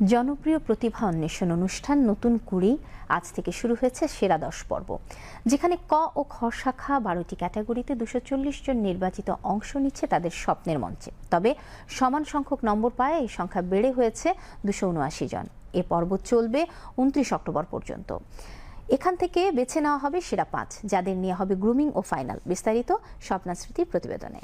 জনপ্রিয় প্রতিভা অন্বেষণ অনুষ্ঠান নতুন কুড়ি আজ থেকে শুরু হয়েছে সেরা দশ পর্ব, যেখানে ক ও খ শাখা বারোটি ক্যাটাগরিতে দুশো চল্লিশ জন নির্বাচিত অংশ নিচ্ছে তাদের স্বপ্নের মঞ্চে। তবে সমান সংখ্যক নম্বর পায় এই সংখ্যা বেড়ে হয়েছে দুশো উনআশি জন। এ পর্ব চলবে উনত্রিশ অক্টোবর পর্যন্ত। এখান থেকে বেছে নেওয়া হবে সেরা পাঁচ, যাদের নিয়ে হবে গ্রুমিং ও ফাইনাল। বিস্তারিত স্বপ্না স্মৃতির প্রতিবেদনে।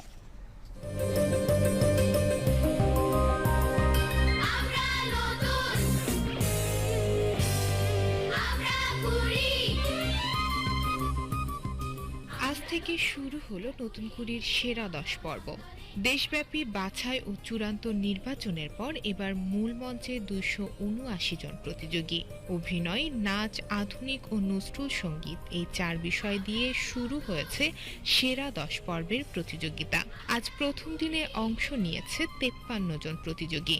থেকে শুরু হলো নতুন কুড়ির সেরা দশ পর্ব। দেশব্যাপী বাছাই ও চূড়ান্ত নির্বাচনের পর এবার মূল মঞ্চে দুশো উনআশি জন প্রতিযোগী। অভিনয়, নাচ, আধুনিক ও নজরুল সংগীত এই চার বিষয় দিয়ে শুরু হয়েছে সেরা দশ পর্বের প্রতিযোগিতা। আজ প্রথম দিনে অংশ নিয়েছে তেপ্পান্ন জন প্রতিযোগী।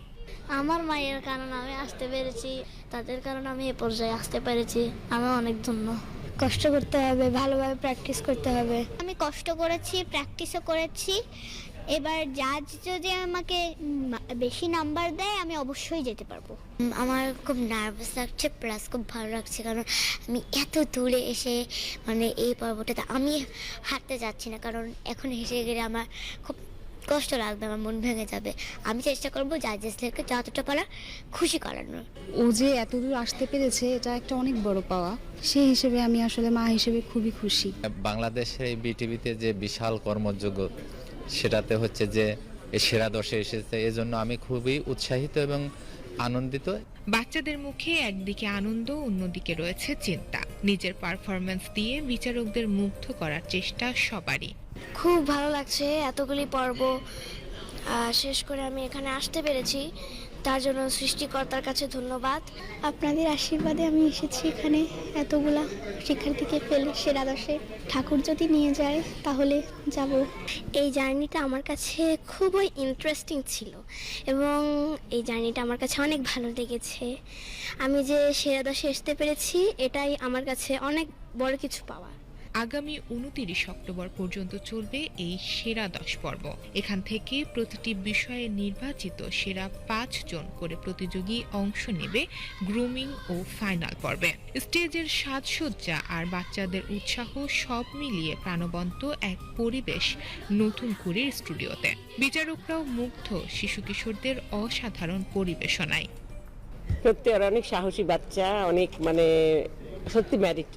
আমার মায়ের কারণে আমি আসতে পেরেছি, তাদের কারণে আমি এ পর্যায়ে আসতে পেরেছি। আমি অনেক ধন্য। কষ্ট করতে হবে, ভালোভাবে প্র্যাকটিস করতে হবে। আমি কষ্ট করেছি প্র্যাকটিসও করেছি। এবার জাজ যদি আমাকে বেশি নাম্বার দেয়, আমি অবশ্যই যেতে পারব। আমার খুব নার্ভাস লাগছে প্লাস খুব ভালো লাগছে, কারণ আমি এত দূরে এসে মানে এই পর্বটাতে আমি হাঁটতে যাচ্ছি না, কারণ এখন হেসে গেলে আমার খুব কষ্ট লাগবে আমার মন ভেঙে যাবে। আমি চেষ্টা করব জাজেসদেরকে যতটা পারা খুশি করানোর। ও যে এতদূর আসতে পেরেছে এটা একটা অনেক বড় পাওয়া। সেই হিসেবে আমি আসলে মা হিসেবে খুবই খুশি। বাংলাদেশের এই বিটিভিতে যে বিশাল কর্মযোগ্য সেটাতে হচ্ছে যে সেরা দশে এসেছে। এজন্য আমি খুবই উৎসাহিত এবং আনন্দিত। বাচ্চাদের মুখে একদিকে আনন্দ অন্যদিকে রয়েছে চিন্তা। নিজের পারফরম্যান্স দিয়ে বিচারকদের মুগ্ধ করার চেষ্টা সবারই। খুব ভালো লাগছে এতগুলি পর্ব। শেষ করে আমি এখানে আসতে পেরেছি। তার জন্য সৃষ্টিকর্তার কাছে ধন্যবাদ। আপনাদের আশীর্বাদে আমি এসেছি এখানে এতগুলা শিক্ষার্থীকে পেলে সেরা দশে। ঠাকুর যদি নিয়ে যায় তাহলে যাব। এই জার্নিটা আমার কাছে খুবই ইন্টারেস্টিং ছিল এবং এই জার্নিটা আমার কাছে অনেক ভালো লেগেছে। আমি যে সেরা দশে আসতে পেরেছি এটাই আমার কাছে অনেক বড় কিছু পাওয়া আগামী উনতিরিশ অক্টোবর পর্যন্ত চলবে এই সেরা দশ পর্ব। এখান থেকে প্রতিটি বিষয়ে নির্বাচিত সেরা পাঁচ জন করে প্রতিযোগী অংশ নেবে গ্রুমিং ও ফাইনাল পর্বে। স্টেজের সাজসজ্জা আর বাচ্চাদের উৎসাহ সব মিলিয়ে প্রাণবন্ত এক পরিবেশ নতুন কুড়ির স্টুডিওতে। বিচারকরাও মুগ্ধ শিশু কিশোরদের অসাধারণ পরিবেশনায়। সত্যি আর অনেক সাহসী বাচ্চা, অনেক মানে সত্যি ম্যারিট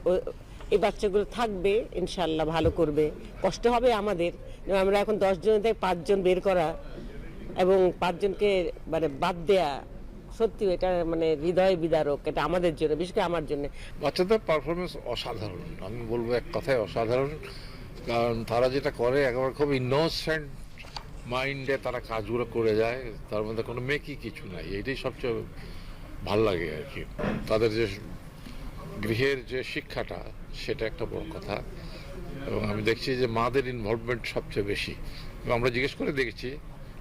এই বাচ্চাগুলো থাকবে ইনশাল্লাহ ভালো করবে। কষ্ট হবে আমাদের, আমরা এখন দশ জন থেকে পাঁচজন বের করা এবং পাঁচজনকে মানে বাদ দেয়া, সত্যি এটা মানে হৃদয় বিদারক, এটা আমাদের জন্য, বিশেষ করে আমার জন্য। বাচ্চাদের পারফরমেন্স অসাধারণ, আমি বলব এক কথায় অসাধারণ। কারণ তারা যেটা করে, একেবারে খুব ইনোসেন্ট মাইন্ডে তারা কাজগুলো করে যায়, তার মধ্যে কোনো মেকি কিছু নাই, এটাই সবচেয়ে ভালো লাগে আর কি। তাদের যে গৃহের যে শিক্ষাটা, সেটা একটা বড় কথা। এবং আমি দেখছি যে মাদের ইনভলভমেন্ট সবচেয়ে বেশি। এবং আমরা জিজ্ঞেস করে দেখেছি,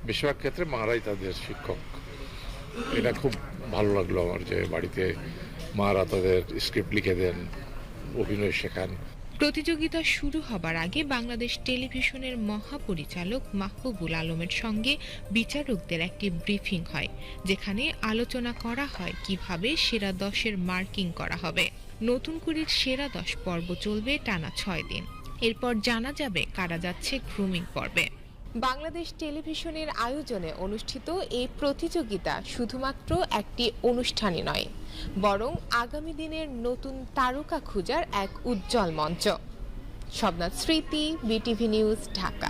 বেশিরভাগ ক্ষেত্রে মারাই তাদের শিক্ষক। এটা খুব ভালো লাগল আমার যে বাড়িতে মারা তাদের স্ক্রিপ্ট লিখে দেন, অভিনয় শেখান। প্রতিযোগিতা শুরু হবার আগে বাংলাদেশ টেলিভিশনের মহাপরিচালক মাহবুবুল আলমের সঙ্গে বিচারকদের একটি ব্রিফিং হয়, যেখানে আলোচনা করা হয় কীভাবে সেরা দশের মার্কিং করা হবে। নতুন কুড়ির সেরা দশ পর্ব চলবে টানা ছয় দিন। এরপর জানা যাবে কারা যাচ্ছে গ্রুমিং পর্বে। বাংলাদেশ টেলিভিশনের আয়োজনে অনুষ্ঠিত এই প্রতিযোগিতা শুধুমাত্র একটি অনুষ্ঠানই নয়, বরং আগামী দিনের নতুন তারকা খোঁজার এক উজ্জ্বল মঞ্চ। শবনাথ স্মৃতি, বিটিভি নিউজ, ঢাকা।